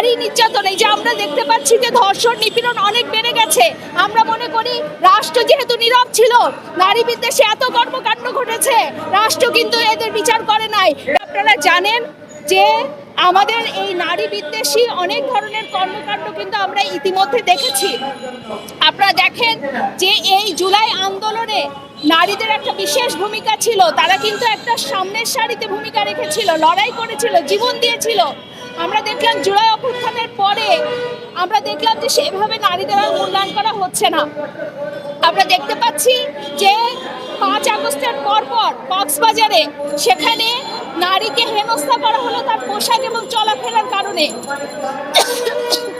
নারী নির্যাতন, এই যে আমরা দেখতে পাচ্ছি যে ধর্ষণ নিপীড়ন অনেক বেড়ে গেছে। আমরা মনে করি রাষ্ট্র যেহেতু নীরব ছিল, নারী বিদ্বেষে এত কর্মকাণ্ড ঘটেছে, রাষ্ট্র কিন্তু এদের বিচার করে নাই। আপনারা জানেন যে আমাদের এই নারী বিদ্বেষী অনেক ধরনের কর্মকাণ্ড কিন্তু আমরা ইতিমধ্যে দেখেছি। আপনারা দেখেন যে এই জুলাই আন্দোলনে নারীদের একটা বিশেষ ভূমিকা ছিল, তারা কিন্তু একটা সামনের সারিতে ভূমিকা রেখেছিল, লড়াই করেছিল, জীবন দিয়েছিল। আমরা দেখলাম জুলাই অভ্যুত্থানের পরে আমরা দেখলাম যে সেভাবে নারীদের আর মূল্যায়ন করা হচ্ছে না। আমরা দেখতে পাচ্ছি যে পাঁচ আগস্টের পর পর কক্সবাজারে সেখানে নারীকে হেনস্থা করা হলো তার পোশাক এবং চলাফেরার কারণে।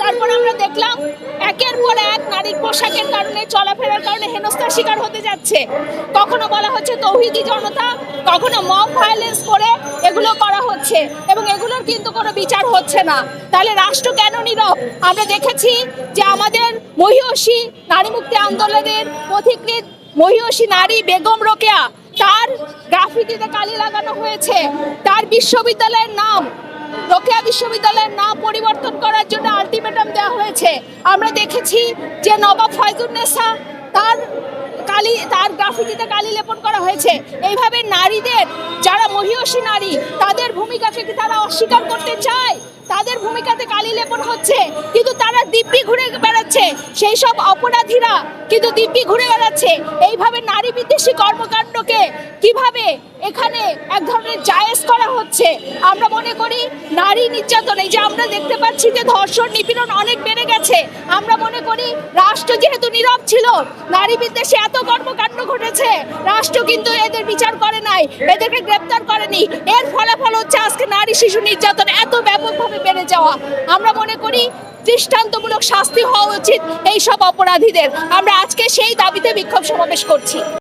তারপর আমরা দেখলাম একের পর এক নারীর পোশাকের কারণে, চলাফেরার কারণে হেনস্থার শিকার হতে যাচ্ছে। কখনো বলা হচ্ছে তৌহিদি জনতা, কখনো মব ভায়োলেন্স হচ্ছে এবং এগুলোর কিন্তু কোনো বিচার হচ্ছে না। তাহলে রাষ্ট্র কেন নীরব আমরা দেখেছি যে আমাদের মহিষী নারী মুক্তি আন্দোলনের পথিকৃত মহিষী নারী বেগম রোকেয়া, তার গ্রাফিতিতে কালি লাগানো হয়েছে। তার বিশ্ববিদ্যালয়ের নাম, রোকেয়া বিশ্ববিদ্যালয়ের নাম পরিবর্তন করার জন্য আলটিমেটাম দেওয়া হয়েছে। আমরা দেখেছি যে নবাব ফয়জুন্নেসা তার কালি, তার গ্রাফিতিতে কালি লেপন করা হয়েছে। এইভাবে নারীদের, যারা মহিষী নারী, তাদের ভূমিকাকে কি তারা অস্বীকার করতে চায়? তাদের ভূমিকাতে কালি লেপন হচ্ছে, কিন্তু তারা দিব্যি ঘুরে বেড়াচ্ছে। সেই সব অপরাধীরা কিন্তু দিব্যি ঘুরে বেড়াচ্ছে। এইভাবে নারী বিদ্বেষী কর্মকাণ্ডকে কীভাবে এখানে এক ধরনের জায়েজ করা হচ্ছে। আমরা মনে করি নারী নির্যাতন, এই যে আমরা দেখতে পাচ্ছি যে ধর্ষণ নিপীড়ন অনেক বেড়ে গেছে। আমরা মনে করি রাষ্ট্র যেহেতু নীরব ছিল, নারী বিদ্বেষে এত কর্মকাণ্ড ঘটেছে, রাষ্ট্র কিন্তু এদের বিচার করে নাই, এদেরকে গ্রেপ্তার করেনি। এর ফলাফল হচ্ছে আজকে নারী শিশু নির্যাতন এত ব্যাপকভাবে বেড়ে যাওয়া। আমরা মনে করি দৃষ্টান্তমূলক শাস্তি হওয়া উচিত এইসব অপরাধীদের। আমরা আজকে সেই দাবিতে বিক্ষোভ সমাবেশ করছি।